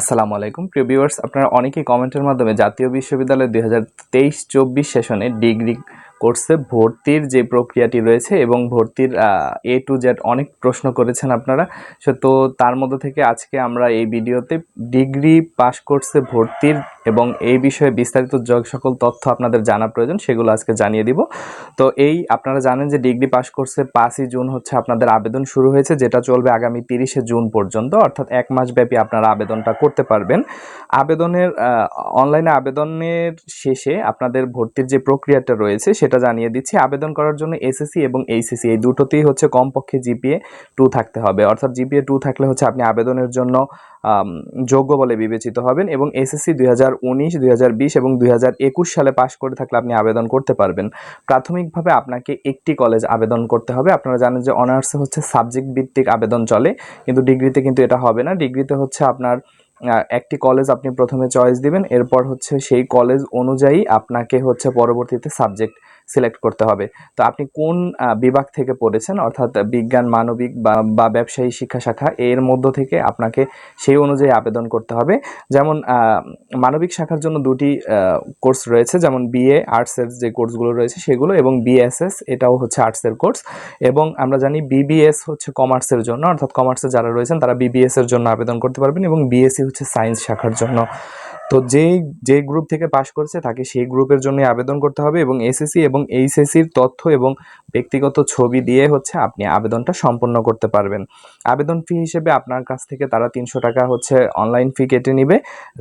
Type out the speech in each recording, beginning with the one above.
আসসালামু আলাইকুম। প্রিয় ভিউয়ার্স আপনারা অনেকেই কমেন্টের মাধ্যমে জাতীয় বিশ্ববিদ্যালয় দুই হাজার তেইশ চব্বিশ সেশনে ডিগ্রি কোর্সে ভর্তির যে প্রক্রিয়াটি রয়েছে এবং ভর্তির এ টু জেড অনেক প্রশ্ন করেছেন আপনারা। সো, তো তার মধ্যে থেকে আজকে আমরা এই ভিডিওতে ডিগ্রি পাস কোর্সে ভর্তির এবং এই বিষয়ে বিস্তারিত যগ সকল তথ্য আপনাদের জানা প্রয়োজন, সেগুলো আজকে জানিয়ে দিব। তো এই, আপনারা জানেন যে ডিগ্রি পাস কোর্সে পাঁচই জুন হচ্ছে আপনাদের আবেদন শুরু হয়েছে, যেটা চলবে আগামী তিরিশে জুন পর্যন্ত, অর্থাৎ এক মাস ব্যাপী আপনারা আবেদনটা করতে পারবেন। আবেদনের অনলাইনে আবেদনের শেষে আপনাদের ভর্তির যে প্রক্রিয়াটা রয়েছে, সেটা জানিয়ে দিচ্ছি। আবেদন করার জন্য এসএসসি এবং এইচএসসি এই দুটোতেই হচ্ছে কমপক্ষে জিপিএ টু থাকতে হবে। অর্থাৎ জিপিএ টু থাকলে হচ্ছে আপনি আবেদনের জন্য যোগ্য বলে বিবেচিত হবেন এবং এসএসসি দুই হাজার উনিশ, দুই হাজার বিশ এবং দুই হাজার একুশ সালে পাশ করে থাকলে আপনি আবেদন করতে পারবেন। প্রাথমিকভাবে আপনাকে একটি কলেজ আবেদন করতে হবে। আপনারা জানেন যে অনার্সে হচ্ছে সাবজেক্ট ভিত্তিক আবেদন চলে, কিন্তু ডিগ্রিতে কিন্তু এটা হবে না। ডিগ্রিতে হচ্ছে আপনার একটি কলেজ আপনি প্রথমে চয়েস দিবেন। এরপর হচ্ছে সেই কলেজ অনুযায়ী আপনাকে হচ্ছে পরবর্তীতে সাবজেক্ট সিলেক্ট করতে হবে। তো আপনি কোন বিভাগ থেকে পড়েছেন? অর্থাৎ বিজ্ঞান, মানবিক বা ব্যবসায়ী শিক্ষা শাখা, এর মধ্য থেকে আপনাকে সেই অনুযায়ী আবেদন করতে হবে। যেমন মানবিক শাখার জন্য দুটি কোর্স রয়েছে, যেমন বিএ আর্টসের যে কোর্সগুলো রয়েছে সেগুলো এবং বিএসএস এটাও হচ্ছে আর্টসের কোর্স এবং আমরা জানি বিবিএস হচ্ছে কমার্সের জন্য, অর্থাৎ কমার্সে যারা রয়েছেন তারা বিবিএস এর জন্য আবেদন করতে পারবেন এবং বিএসসি হচ্ছে সায়েন্স শাখার জন্য। তো যেই যে গ্রুপ থেকে পাশ করছে তাকে সেই গ্রুপের জন্য আবেদন করতে হবে এবং এসএসসি এবং এইচএসসির তথ্য এবং ব্যক্তিগত ছবি দিয়ে হচ্ছে আপনি আবেদনটা সম্পন্ন করতে পারবেন। আবেদন ফি হিসেবে আপনার কাছ থেকে তারা তিনশো টাকা হচ্ছে অনলাইন ফি কেটে নিবে,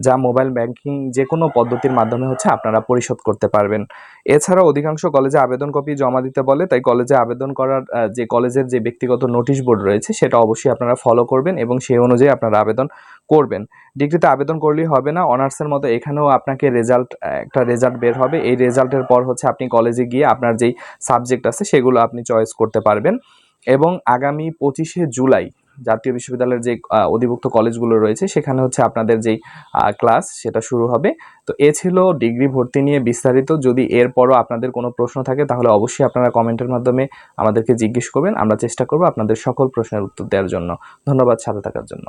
যা মোবাইল ব্যাংকিং যে কোনো পদ্ধতির মাধ্যমে হচ্ছে আপনারা পরিশোধ করতে পারবেন। এছাড়াও অধিকাংশ কলেজে আবেদন কপি জমা দিতে বলে, তাই কলেজে আবেদন করার যে কলেজের যে ব্যক্তিগত নোটিশ বোর্ড রয়েছে, সেটা অবশ্যই আপনারা ফলো করবেন এবং সেই অনুযায়ী আপনারা আবেদন করবেন। ডিগ্রিতে আবেদন করলেই হবে না। অনার্সের মতো এখানেও আপনাকে রেজাল্ট একটা রেজাল্ট বের হবে। এই রেজাল্টের পর হচ্ছে আপনি কলেজে গিয়ে আপনার যেই সাবজেক্ট আছে সেগুলো আপনি চয়েস করতে পারবেন। এবং আগামী পঁচিশে জুলাই জাতীয় বিশ্ববিদ্যালয়ের যে অধিভুক্ত কলেজগুলো রয়েছে, সেখানে হচ্ছে আপনাদের যেই ক্লাস সেটা শুরু হবে। তো এ ছিল ডিগ্রি ভর্তি নিয়ে বিস্তারিত। যদি এরপরও আপনাদের কোনো প্রশ্ন থাকে, তাহলে অবশ্যই আপনারা কমেন্টের মাধ্যমে আমাদেরকে জিজ্ঞেস করবেন। আমরা চেষ্টা করব আপনাদের সকল প্রশ্নের উত্তর দেওয়ার জন্য। ধন্যবাদ সাথে থাকার জন্য।